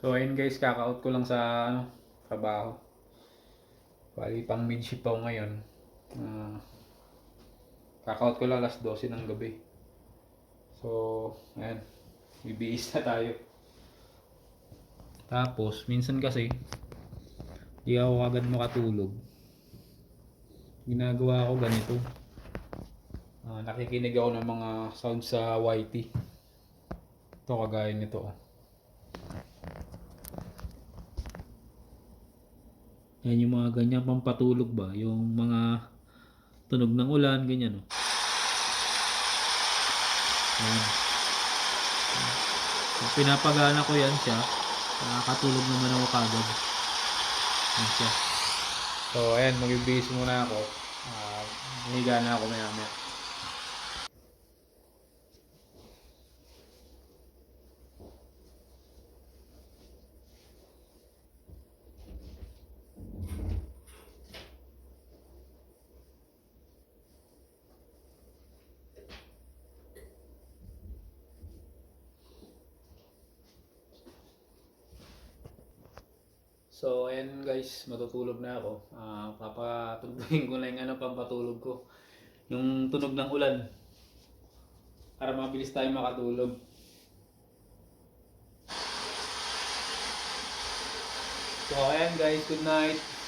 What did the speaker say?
So ayun guys, kaka-out ko lang sa ano, trabaho. Bali pang mid-shift ako ngayon. Ah, kaka-out ko lang alas 12 ng gabi. So, ayan. Bibihis na tayo. Tapos, minsan kasi, di ako agad makatulog. Ginagawa ko ganito. Ah, nakikinig ako ng mga sound sa YT. Ito kagaya nito. oh. Yan yung mga ganyan pampatulog ba? Yung mga tunog ng ulan, ganyan. Oh. Pinapagana ko yan siya, nakakatulog naman ako kagad. Yan siya. So, ayan, magbibihis muna ako. Uh, Hiniga na ako maya. So, ayan guys, matutulog na ako. Ah, papatugtugin ko na yung ano, pampatulog ko. Yung tunog ng ulan. Para mabilis tayo makatulog. So, ayan guys, good night.